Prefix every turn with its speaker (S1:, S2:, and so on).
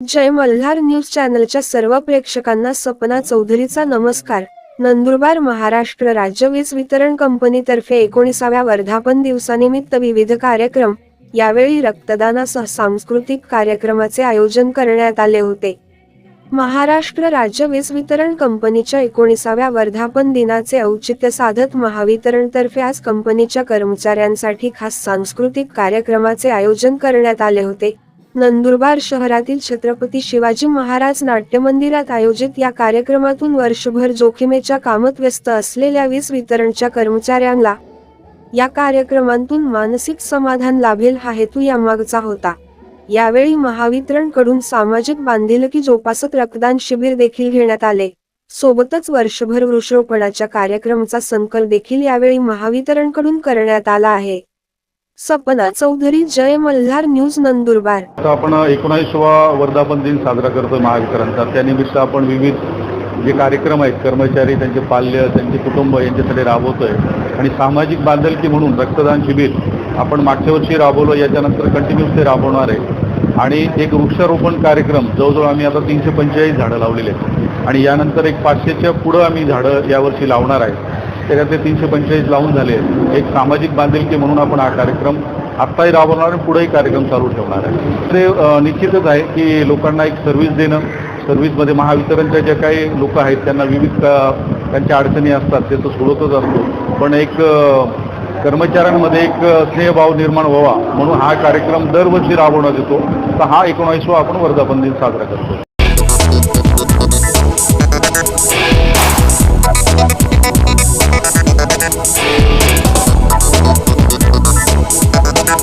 S1: जय Malhar news चॅनलच्या सर्व प्रेक्षकांना सपना चौधरीचा नमस्कार. नंदुरबार महाराष्ट्र राज्य वीज वितरण कंपनीतर्फे एकोणीसाव्या वर्धापन दिवसानिमित्त विविध कार्यक्रम यावेळी रक्तदानासह सांस्कृतिक कार्यक्रमाचे आयोजन करण्यात आले होते. महाराष्ट्र राज्य वीज वितरण कंपनीच्या एकोणीसाव्या वर्धापन दिनाचे औचित्य साधत महावितरणतर्फे आज कंपनीच्या कर्मचाऱ्यांसाठी खास सांस्कृतिक कार्यक्रमाचे आयोजन करण्यात आले होते. नंदुरबार शहरातील छत्रपती शिवाजी महाराज नाट्य मंदिरात आयोजित या कार्यक्रमातून वर्षभर जोखीमेच्या कामात व्यस्त असलेल्या वीज वितरणच्या कर्मचाऱ्यांना या कार्यक्रमातून मानसिक समाधान लाभेल हा हेतू यामागचा होता. यावेळी महावितरणकडून सामाजिक बांधिलकी जोपासत रक्तदान शिबिर देखील घेण्यात आले. सोबतच वर्षभर वृक्षरोपणाच्या कार्यक्रमाचा संकल्प देखील यावेळी महावितरणकडून करण्यात आला आहे. सपना चौधरी जय मल्हार न्यूज नंदुरबार.
S2: आता आपण एकोणावीसवा वर्धापन दिन साजरा करतोय महावितरणचा. त्यानिमित्त आपण विविध जे कार्यक्रम आहेत कर्मचारी त्यांचे पाल्य त्यांचे कुटुंब यांच्यासाठी राबवतोय. आणि सामाजिक बांधलकी म्हणून रक्तदान शिबिर आपण मागच्या वर्षी राबवलं याच्यानंतर कंटिन्यूस ते राबवणार आहे. आणि एक वृक्षारोपण कार्यक्रम जवळजवळ आम्ही आता तीनशे पंचेचाळीस झाडं लावलेले आहेत. आणि यानंतर एक पाचशेच्या पुढं आम्ही झाडं यावर्षी लावणार आहे. त्याच्यात ते तीनशे पंचेचाळीस लावून झाले एक सामाजिक बांधिलकी म्हणून आपण हा कार्यक्रम आत्ताही राबवणार आणि पुढेही कार्यक्रम चालू ठेवणार आहे. ते निश्चितच आहे की लोकांना एक सर्व्हिस देणं सर्व्हिसमध्ये महावितरणच्या ज्या काही लोक आहेत त्यांना विविध त्यांच्या अडचणी असतात ते तो सोडवतच असतो. पण एक कर्मचाऱ्यांमध्ये एक स्नेहभाव निर्माण व्हावा म्हणून हा कार्यक्रम दरवर्षी राबवण्यात येतो. तर हा एकोणावीसवा आपण वर्धापन दिन साजरा करतो.